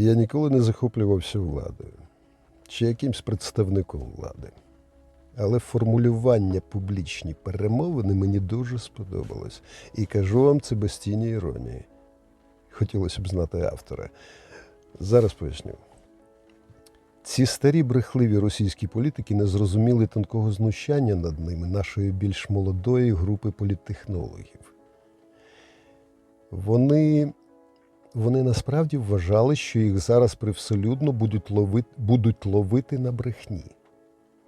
Я ніколи не захоплювався владою чи якимсь представником влади. Але формулювання публічні перемовини мені дуже сподобалось. І кажу вам це без тіні іронії. Хотілося б знати автора. Зараз поясню. Ці старі брехливі російські політики не зрозуміли тонкого знущання над ними нашої більш молодої групи політтехнологів. Вони, вони насправді вважали, що їх зараз привселюдно будуть ловити, будуть ловити на брехні.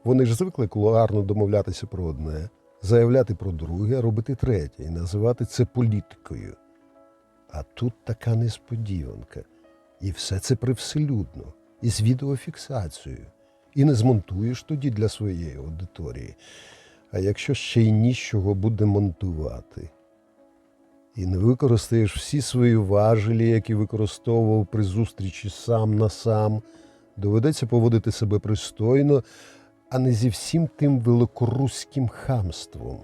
Вони ж звикли кулуарно домовлятися про одне, заявляти про друге, робити третє і називати це політикою. А тут така несподіванка. І все це привселюдно, і з відеофіксацією. І не змонтуєш тоді для своєї аудиторії. А якщо ще й нічого буде монтувати, і не використаєш всі свої важелі, які використовував при зустрічі сам на сам, доведеться поводити себе пристойно, а не зі всім тим великоруським хамством.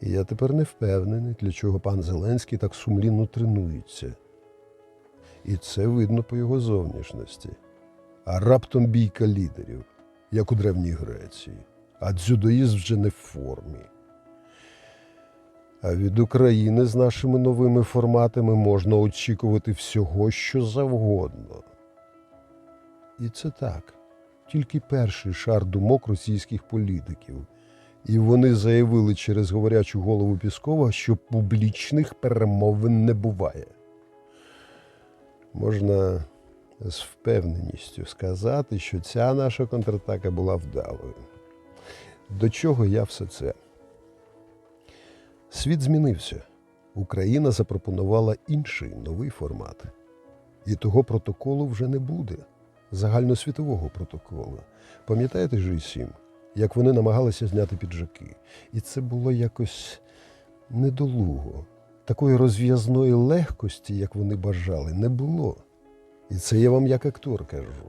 І я тепер не впевнений, для чого пан Зеленський так сумлінно тренується. І це видно по його зовнішності. А раптом бійка лідерів, як у Древній Греції, а дзюдоїст вже не в формі. А від України з нашими новими форматами можна очікувати всього, що завгодно. І це так, тільки перший шар думок російських політиків. І вони заявили через говорячу голову Піскова, що публічних перемовин не буває. Можна з впевненістю сказати, що ця наша контратака була вдалою. До чого я все це? Світ змінився. Україна запропонувала інший новий формат. І того протоколу вже не буде загальносвітового протоколу. Пам'ятаєте G7, як вони намагалися зняти піджаки? І це було якось недолуго. Такої розв'язної легкості, як вони бажали, не було. І це я вам як актор кажу.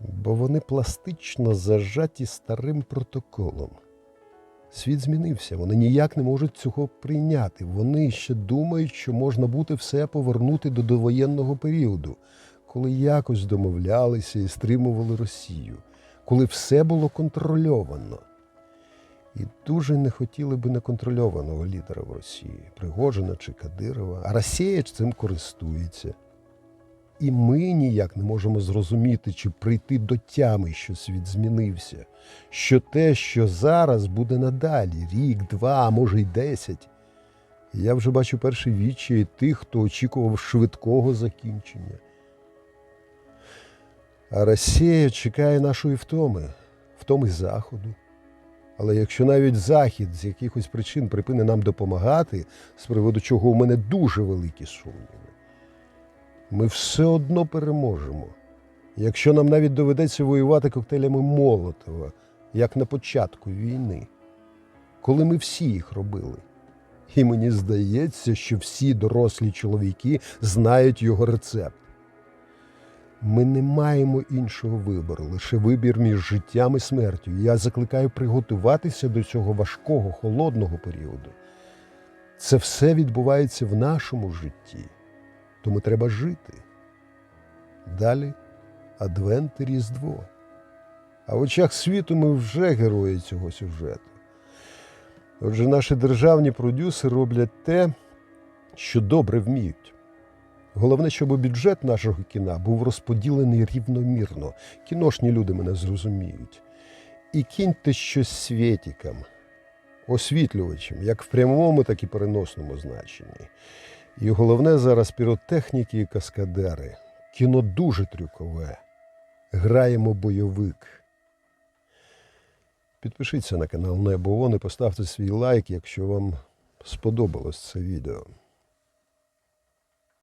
Бо вони пластично зажаті старим протоколом. Світ змінився, вони ніяк не можуть цього прийняти. Вони ще думають, що можна буде все повернути до довоєнного періоду, коли якось домовлялися і стримували Росію, коли все було контрольовано. І дуже не хотіли би неконтрольованого лідера в Росії, Пригожина чи Кадирова, а Росія цим користується. І ми ніяк не можемо зрозуміти чи прийти до тями, що світ змінився, що те, що зараз буде надалі, рік, два, а може й десять. Я вже бачу перші відчаї тих, хто очікував швидкого закінчення. А Росія чекає нашої втоми, втоми Заходу. Але якщо навіть Захід з якихось причин припине нам допомагати, з приводу чого у мене дуже великі сумніви, ми все одно переможемо. Якщо нам навіть доведеться воювати коктейлями Молотова, як на початку війни, коли ми всі їх робили. І мені здається, що всі дорослі чоловіки знають його рецепт. Ми не маємо іншого вибору, лише вибір між життям і смертю. Я закликаю приготуватися до цього важкого, холодного періоду. Це все відбувається в нашому житті, тому треба жити. Далі Адвент і Різдво. А в очах світу ми вже герої цього сюжету. Отже, наші державні продюсери роблять те, що добре вміють. Головне, щоб бюджет нашого кіна був розподілений рівномірно. Кіношні люди мене зрозуміють. І кіньте щось світікам, освітлювачам, як в прямому, так і переносному значенні. І головне зараз піротехніки і каскадери. Кіно дуже трюкове. Граємо бойовик. Підпишіться на канал Небо ООН і поставте свій лайк, якщо вам сподобалось це відео.